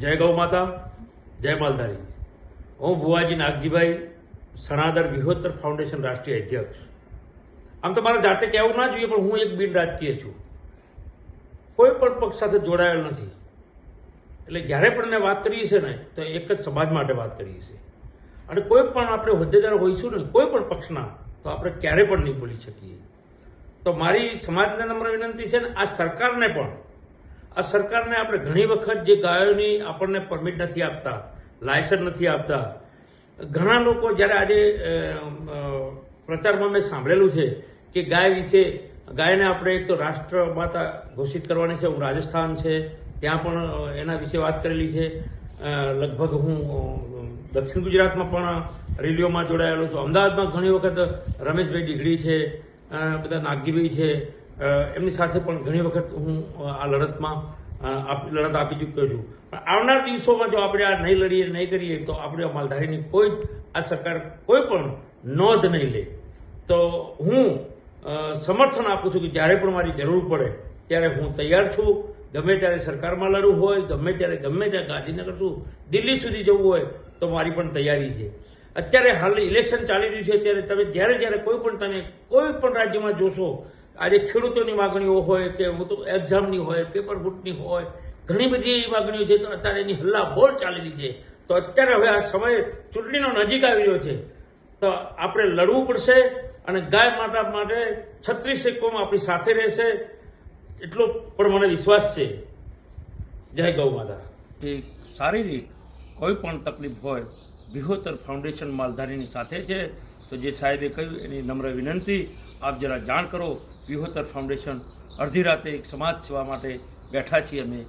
જય ગૌ માતા, જય માલધારી. હું ભુવાજી નાગજીભાઈ સનાદર વિહોત્તર ફાઉન્ડેશન રાષ્ટ્રીય અધ્યક્ષ. આમ તો મારે જાતે કહેવું ના જોઈએ, પણ હું એક બિન રાજકીય છું. કોઈ પણ પક્ષ સાથે જોડાયેલ નથી. એટલે જ્યારે પણ મેં વાત કરીએ છે ને, તો એક જ સમાજ માટે વાત કરીએ છીએ. અને કોઈ પણ આપણે હોદ્દેદાર હોઈશું ને કોઈ પણ પક્ષના, તો આપણે ક્યારે પણ નહીં બોલી શકીએ. તો મારી સમાજને નમ્ર વિનંતી છે ને, આ સરકારને પણ આ સરકારને આપણે ઘણી વખત જે ગાયોની આપણને પરમિટ નથી આપતા લાયસન્સ નથી આપતા, ઘણા લોકો જ્યારે આજે પ્રચારમાં મેં સાંભળેલું છે કે ગાય વિશે, ગાયને આપણે એક તો રાષ્ટ્રમાતા ઘોષિત કરવાની છે, હું રાજસ્થાન છે, ત્યાં પણ એના વિશે વાત કરેલી છે. લગભગ હું દક્ષિણ ગુજરાતમાં પણ રેલીઓમાં જોડાયેલો છું. અમદાવાદમાં ઘણી વખત રમેશભાઈ ડીગડી છે બધા નાગજીભાઈ છે એમની સાથે પણ ઘણી વખત હું આ લડતમાં લડત આપી ચૂક્યો છું. પણ આવનાર દિવસોમાં જો આપણે આ નહીં લડીએ, નહીં કરીએ, તો આપણે માલધારીની કોઈ આ સરકાર કોઈ પણ નોંધ નહીં લે. તો હું સમર્થન આપું છું કે જ્યારે પણ મારી જરૂર પડે, ત્યારે હું તૈયાર છું. ગમે ત્યારે સરકારમાં લડવું હોય, ગમે ત્યારે, ગમે ત્યાં ગાંધીનગર શું, દિલ્હી સુધી જવું હોય, તો મારી પણ તૈયારી છે. અત્યારે હાલ ઇલેક્શન ચાલી રહ્યું છે, ત્યારે તમે જ્યારે જ્યારે કોઈ પણ તમે કોઈ પણ રાજ્યમાં જોશો આજે ખેડૂતોની માગણીઓ હોય કે હું એક્ઝામની હોય પેપર ફૂટની હોય, ઘણી બધી એવી માગણીઓ છે તો અત્યારે એની હલ્લા બોલ રહી છે. તો અત્યારે હવે આ સમય ચૂંટણીનો નજીક આવી રહ્યો છે. તો આપણે લડવું પડશે અને ગાય માતા માટે છત્રીસ એકમ આપણી સાથે રહેશે. એટલો પણ મને વિશ્વાસ છે. જય ગૌ માતા. શારીરિક કોઈ પણ તકલીફ હોય વિહોતર ફાઉન્ડેશન માલધારીની સાથે છે. તો જે સાહેબે કહ્યું, એની નમ્ર વિનંતી, આપ જરા જાણ કરો બિહોતર ફાઉન્ડેશન અડધી રાતે એક સમાજ સેવા માટે બેઠા છીએ અમે.